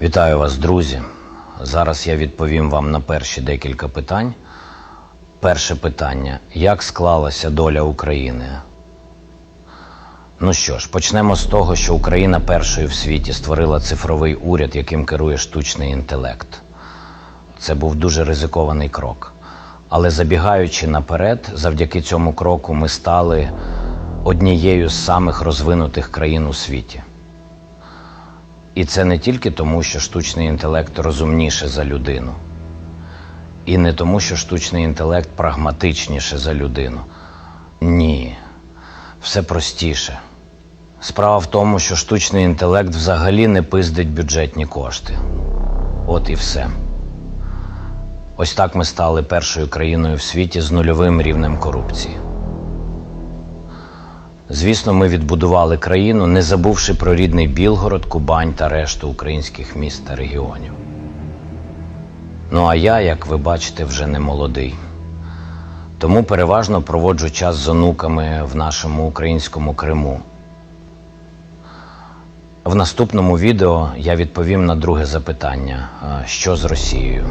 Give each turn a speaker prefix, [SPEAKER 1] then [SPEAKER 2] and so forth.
[SPEAKER 1] Вітаю вас, друзі. Зараз я відповім вам на перші декілька питань. Перше питання: як склалася доля України? Ну що ж, почнемо з того, що Україна першою в світі створила цифровий уряд, яким керує штучний інтелект. Це був дуже ризикований крок. Але забігаючи наперед, завдяки цьому кроку ми стали однією з самих розвинутих країн у світі. І це не тільки тому, що штучний інтелект розумніше за людину, і не тому, що штучний інтелект прагматичніше за людину. Ні, все простіше. Справа в тому, що штучний інтелект взагалі не пиздить бюджетні кошти. От і все. Ось так ми стали першою країною в світі з нульовим рівнем корупції. Звісно, ми відбудували країну, не забувши про рідний Білгород, Кубань та решту українських міст та регіонів. Ну а я, як ви бачите, вже не молодий. Тому переважно проводжу час з онуками в нашому українському Криму. В наступному відео я відповім на друге запитання: що з Росією?